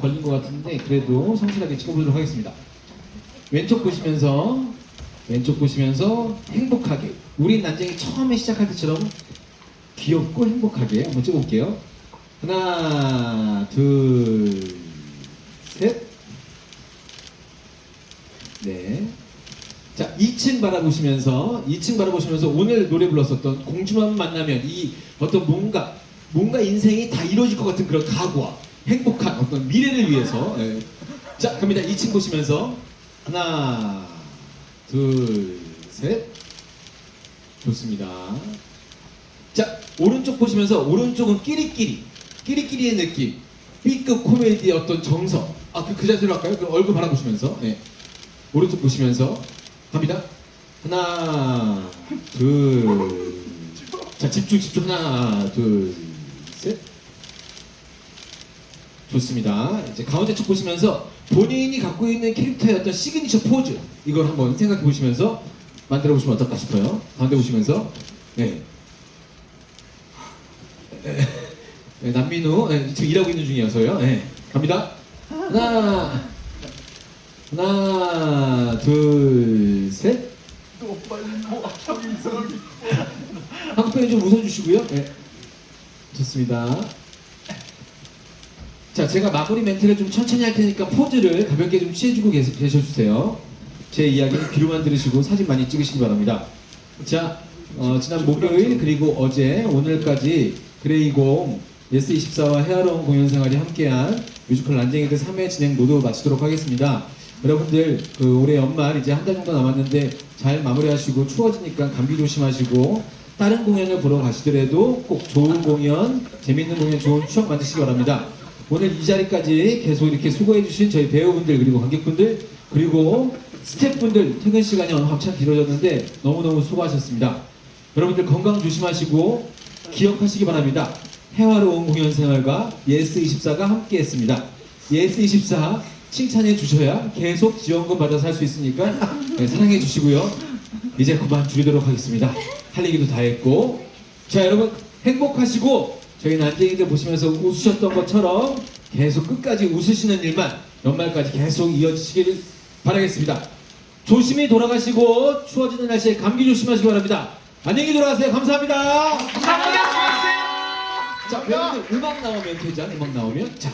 걸린 것 같은데 그래도 성실하게 찍어보도록 하겠습니다. 왼쪽 보시면서 왼쪽 보시면서 행복하게 우리 난쟁이 처음에 시작할 때처럼 귀엽고 행복하게 한번 찍어볼게요. 하나, 둘, 셋. 네. 자, 2층 바라보시면서 2층 바라보시면서 오늘 노래 불렀었던 공주만 만나면 이 어떤 뭔가 뭔가 인생이 다 이루어질 것 같은 그런 각오와 행복한 어떤 미래를 위해서 예. 자, 갑니다. 2층 보시면서 하나, 둘, 셋. 좋습니다. 자, 오른쪽 보시면서 오른쪽은 끼리끼리 끼리끼리의 느낌 B급 코미디의 어떤 정석 아, 그, 그 자세로 할까요? 그럼 얼굴 바라보시면서 네. 오른쪽 보시면서 갑니다. 하나, 둘. 자, 집중, 집중. 하나, 둘, 셋. 좋습니다. 이제 가운데 쪽 보시면서 본인이 갖고 있는 캐릭터의 어떤 시그니처 포즈 이걸 한번 생각해 보시면서 만들어 보시면 어떨까 싶어요. 가운데 보시면서 네. 네, 남민우 네, 지금 일하고 있는 중이어서요. 네, 갑니다. 하나, 하나, 둘, 셋. 뭐 한국편에 좀 웃어주시고요. 네. 좋습니다. 자, 제가 마무리 멘트를 좀 천천히 할 테니까 포즈를 가볍게 좀 취해주고 계시, 계셔주세요. 제 이야기는 귀로만 들으시고 사진 많이 찍으시기 바랍니다. 자, 어, 지난 목요일 그리고 어제 오늘까지 그레이공 예스24와 헤아로운 공연 생활이 함께한 뮤지컬 란쟁이들 3회 진행 모두 마치도록 하겠습니다. 여러분들 그 올해 연말 이제 한 달 정도 남았는데 잘 마무리하시고 추워지니까 감기 조심하시고 다른 공연을 보러 가시더라도 꼭 좋은 공연, 재밌는 공연, 좋은 추억 만드시기 바랍니다. 오늘 이 자리까지 계속 이렇게 수고해 주신 저희 배우분들 그리고 관객분들 그리고 스태프분들 퇴근 시간이 한참 길어졌는데 너무너무 수고하셨습니다. 여러분들 건강 조심하시고 기억하시기 바랍니다. 해화로운 공연 생활과 예스24가 함께 했습니다. 예스24 칭찬해 주셔야 계속 지원금 받아서 할 수 있으니까 네, 사랑해 주시고요. 이제 그만 줄이도록 하겠습니다. 할 얘기도 다 했고 자 여러분 행복하시고 저희 난쟁이들 보시면서 웃으셨던 것처럼 계속 끝까지 웃으시는 일만 연말까지 계속 이어지시길 바라겠습니다. 조심히 돌아가시고 추워지는 날씨에 감기 조심하시기 바랍니다. 안녕히 돌아가세요. 감사합니다. 감사합니다 자, 배우들 음악 나오면 되죠? 음악 나오면 자.